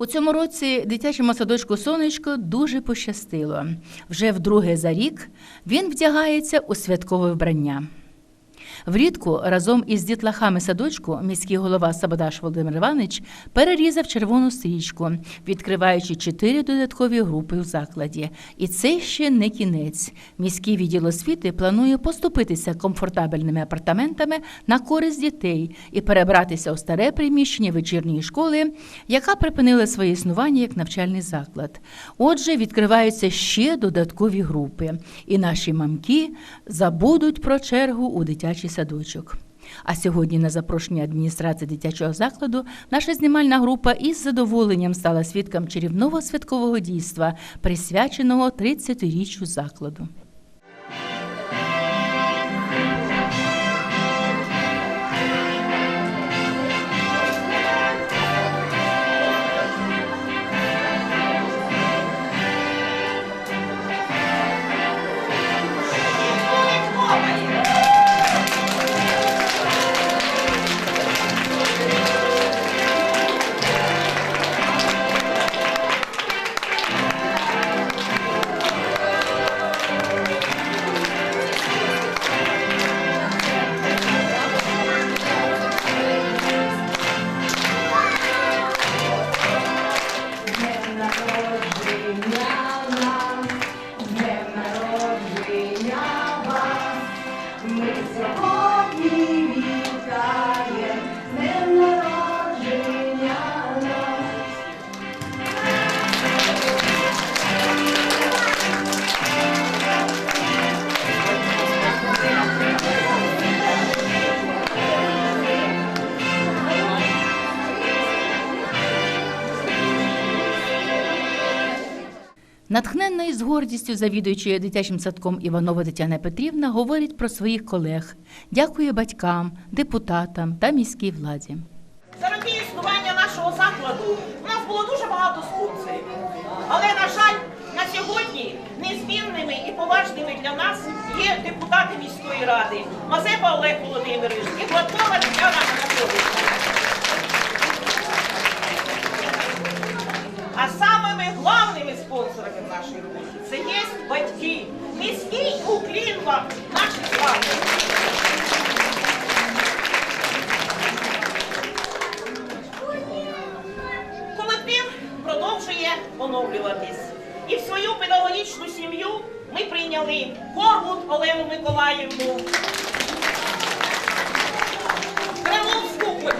У цьому році дитячому садочку Сонечко дуже пощастило. Вже вдруге за рік він вдягається у святкове вбрання. Влітку разом із дітлахами садочку міський голова Сабадаш Володимир Іванович перерізав червону стрічку, відкриваючи чотири додаткові групи в закладі. І це ще не кінець. Міський відділ освіти планує поступитися комфортабельними апартаментами на користь дітей і перебратися у старе приміщення вечірньої школи, яка припинила своє існування як навчальний заклад. Отже, відкриваються ще додаткові групи, і наші мамки забудуть про чергу у дитячий садочок. А сьогодні на запрошення адміністрації дитячого закладу наша знімальна група із задоволенням стала свідком чарівного святкового дійства, присвяченого 30-річчю закладу. Натхненно і з гордістю завідуючи дитячим садком Іванова Тетяна Петрівна говорить про своїх колег, дякує батькам, депутатам та міській владі. За роки існування нашого закладу у нас було дуже багато спонсорів. Але, на жаль, на сьогодні незмінними і поважними для нас є депутати міської ради Мазепа Олег Володимирович і Гладкова Тетяна Анатолійовна. В нашій роботі це є батьки. Низький уклін вам, наші вами. Колектив продовжує оновлюватись. І в свою педагогічну сім'ю ми прийняли Корбут Олену Миколаївну, Кремловську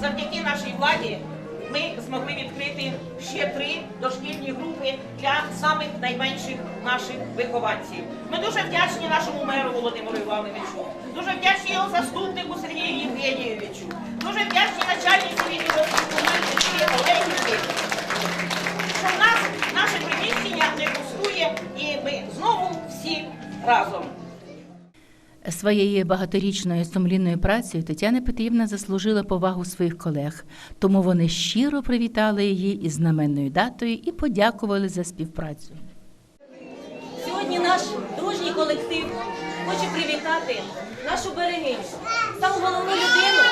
завдяки нашій владі ми змогли відкрити ще три дошкільні групи для самих найменших наших вихованців. Ми дуже вдячні нашому меру Володимиру Івановичу, дуже вдячні його заступнику Сергію Євгенійовичу, дуже вдячні начальниці відділу Своєю багаторічною сумлінною працею Тетяна Петрівна заслужила повагу своїх колег, тому вони щиро привітали її із знаменною датою і подякували за співпрацю. Сьогодні наш дружній колектив хоче привітати нашу берегиню, саму головну людину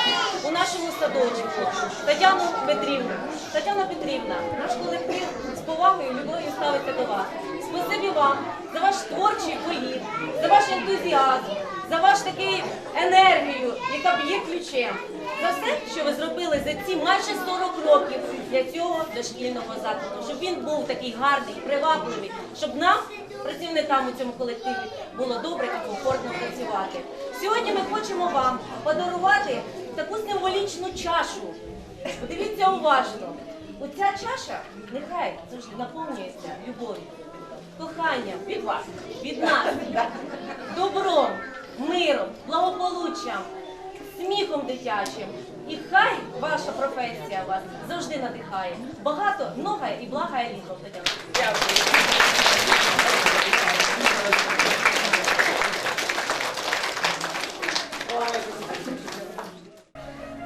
у нашому садочку Тетяну Петрівну. Тетяна Петрівна, наш колектив з повагою і любов'ю ставиться до вас. Спасибі вам за ваш творчий політ, за ваш ентузіазм, за ваш такий енергію, яка б'є ключем. За все, що ви зробили за ці майже 40 років для цього дошкільного закладу, щоб він був такий гарний, привабливий, щоб нам, працівникам у цьому колективі, було добре і комфортно працювати. Сьогодні ми хочемо вам подарувати таку символічну чашу. Подивіться уважно. Оця чаша нехай завжди наповнюється любов'ю, коханням від вас, від нас, добром, миром, благополуччям, сміхом дитячим. І хай ваша професія вас завжди надихає. Багато, много і благає літо, Тетяна.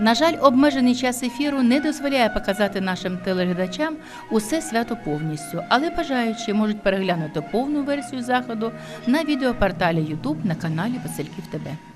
На жаль, обмежений час ефіру не дозволяє показати нашим телеглядачам усе свято повністю, але бажаючі можуть переглянути повну версію заходу на відеопорталі YouTube на каналі Васильків ТБ.